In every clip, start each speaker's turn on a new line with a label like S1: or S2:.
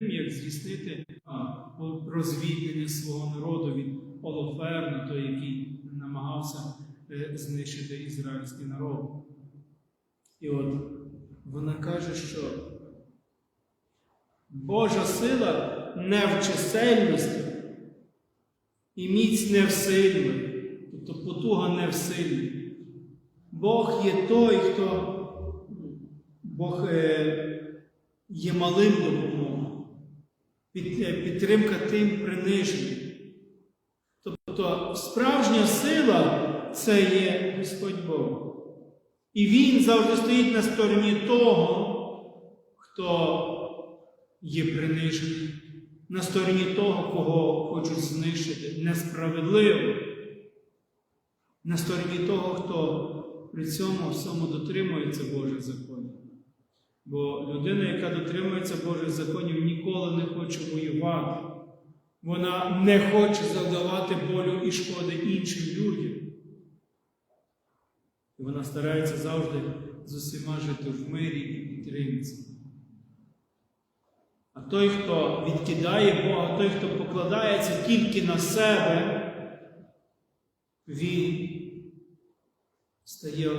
S1: як здійснити а, розвідання свого народу від Олоферна, той, який намагався е, знищити ізраїльський народ. І от вона каже, що Божа сила не в чисельності і міць не в силі, тобто потуга не в силі. Бог є той, хто Бог е, є малим е, підтримка тим приниженим. Тобто справжня сила це є Господь Бог. І Він завжди стоїть на стороні того, хто є принижений, на стороні того, кого хочуть знищити несправедливо, на стороні того, хто при цьому всьому дотримується Божих законів. Бо людина, яка дотримується Божих законів, ніколи не хоче воювати. Вона не хоче завдавати болю і шкоди іншим людям. І вона старається завжди з усіма жити в мирі і підтримці. А той, хто відкидає Бога, той, хто покладається тільки на себе, він стає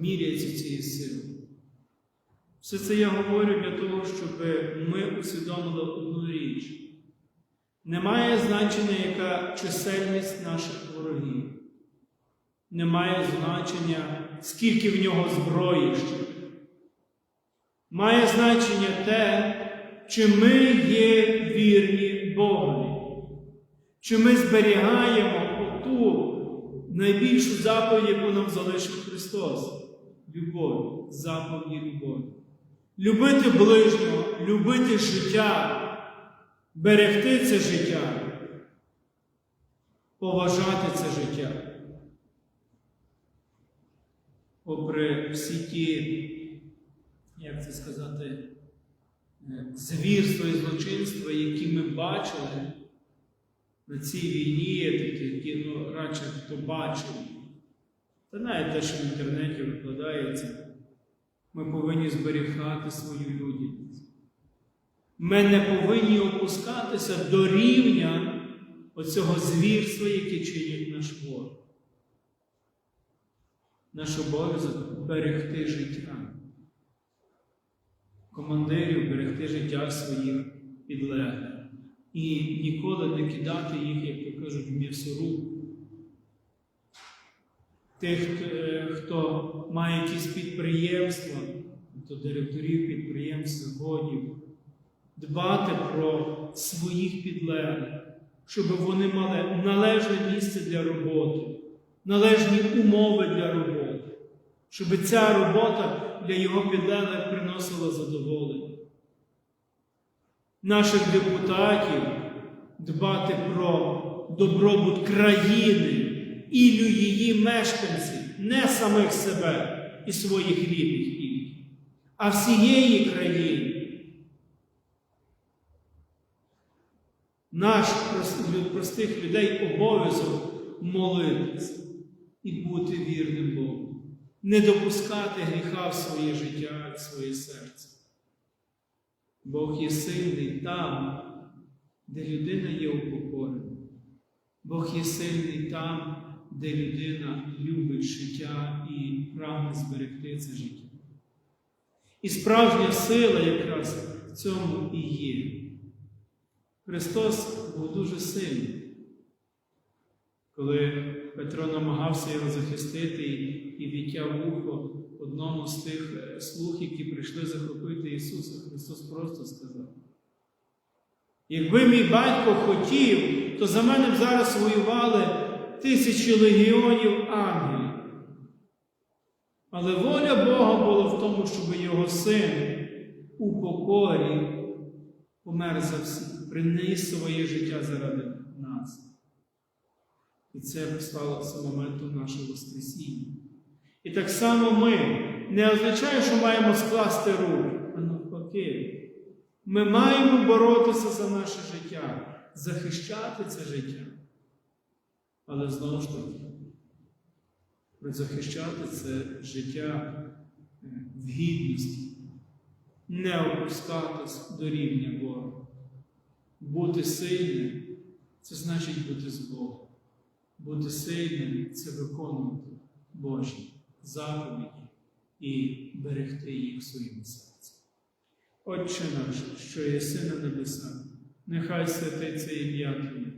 S1: міряється цією силою. Все це я говорю для того, щоб ми усвідомили одну річ. Немає значення, яка чисельність наших ворогів. Немає значення, скільки в нього зброї ще. Має значення те, чи ми є вірні Богові, чи ми зберігаємо ту найбільшу заповідь, яку нам залишив Христос любов, заповіді любові. Любити ближнього, любити життя, берегти це життя, поважати це життя. Попри всі ті, як це сказати, е, звірства і злочинства, які ми бачили на цій війні, які ну, радше хто бачив, та навіть те, що в інтернеті викладається, ми повинні зберігати свою людяність. Ми не повинні опускатися до рівня оцього звірства, яке чинять наш ворог. Наш обов'язок берегти життя. Командирів берегти життя своїх підлеглих. І ніколи не кидати їх, як то кажуть, в м'ясорубку. Тих, е, хто має якісь підприємства, то директорів підприємств, заводів, дбати про своїх підлеглих, щоб вони мали належне місце для роботи, належні умови для роботи, щоб ця робота для його підлеглих приносила задоволення. Наших депутатів дбати про добробут країни і її мешканців, не самих себе і своїх рідних ім'я, а всієї країни. Наш простих людей обов'язок молитися і бути вірним Богу, не допускати гріха в своє життя, в своє серце. Бог є сильний там, де людина є упокорена. Бог є сильний там, де людина любить життя і прагне зберегти це життя. І справжня сила якраз в цьому і є. Христос був дуже сильний. Коли Петро намагався його захистити і відтяв вухо одному з тих слуг, які прийшли захопити Ісуса, Христос просто сказав: Якби мій батько хотів, то за мене б зараз воювали тисячі легіонів ангелів. Але воля Бога була в тому, щоб його син у покорі помер за всіх, приніс своє життя заради нас. І це стало моментом нашого Воскресіння. І так само ми не означає, що маємо скласти руки, а навпаки. Ми маємо боротися за наше життя, захищати це життя. Але знову ж таки, захищати це життя в гідності, не опускатись до рівня Бога. Бути сильним це значить бути з Богом. Бути сильним це виконувати Божі заповіді і берегти їх в своєму серці. Отче наш, що єси на небесах, нехай святиться ім'я Твоє,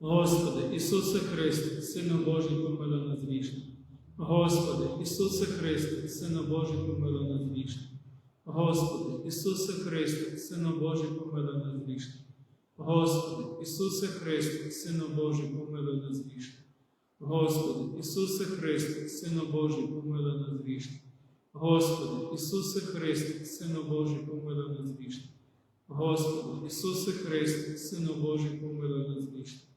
S1: Господи, Ісусе Христе, Сину Божий, помилуй нас грішних. Господи, Ісусе Христе, Сину Божий, помилуй нас грішних. Господи, Ісусе Христе, Сину Божий, помилуй нас грішних. Господи, Ісусе Христе, Сину Божий, помилуй нас грішних. Господи, Ісусе Христе, Сину Божий, помилуй нас грішних. Господи, Ісусе Христе, Сину Божий, помилуй нас грішних. Господи, Ісусе Христе, Сину Божий, помилуй нас грішних.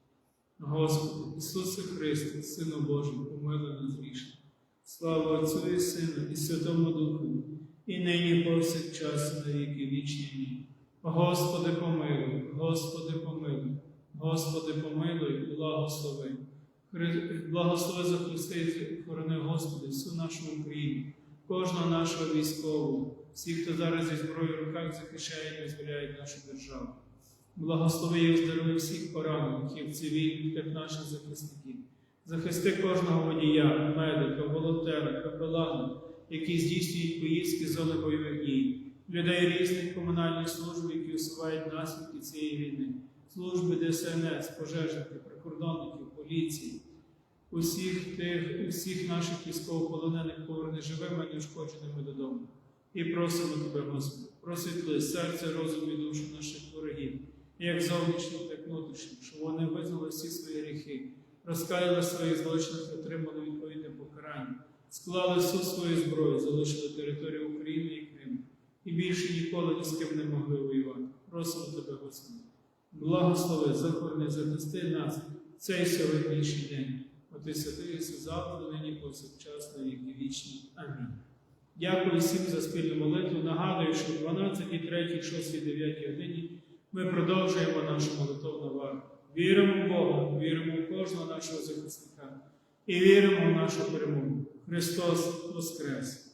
S1: Господи, Ісусе Христе, Сину Божий, помилуй нас грішних. Слава Отцю і Сину, і Святому Духу, і нині повсякчас, і на віки вічні. Господи, помилуй, Господи, помилуй, Господи, помилуй, благослови. Благослови захисти, хорони Господи, всю нашу Україну, кожного нашого військового, всіх, хто зараз зі зброєю в руках захищає і визволяє нашу державу. Благослови і оздорови всіх поранених цивільних, як наших захисників. Захисти кожного водія, медика, волонтера, капелана, які здійснюють поїздки зони бойових дій, людей різних комунальних служб, які усувають наслідки цієї війни, служби ДСНС, пожежників, прикордонників, поліції, усіх тих, усіх наших військовополонених поверни живими і неушкодженими додому. І просимо тебе, Господи, просвітли серце, розум і душу наших ворогів, як зовнішніх, так внутрішніх, щоб вони визнали всі свої гріхи, розкаяли свої злочини, отримали відповідне покарання, склали всю свою зброю, залишили територію України і Криму, і більше ніколи ні з ким не могли воювати. Просимо тебе, Господи. Благослови, захорони, захисти нас цей сьогоднішній день. Оти святий завтра, нині повсякчас, віки вічні. Амінь. Дякую всім за спільну молитву. Нагадую, що в 12, 3, 6, 9 годині ми продовжуємо нашу молитовну вагу. Віримо в Бога, віримо в кожного нашого захисника і віримо в нашу перемогу. Христос Воскрес!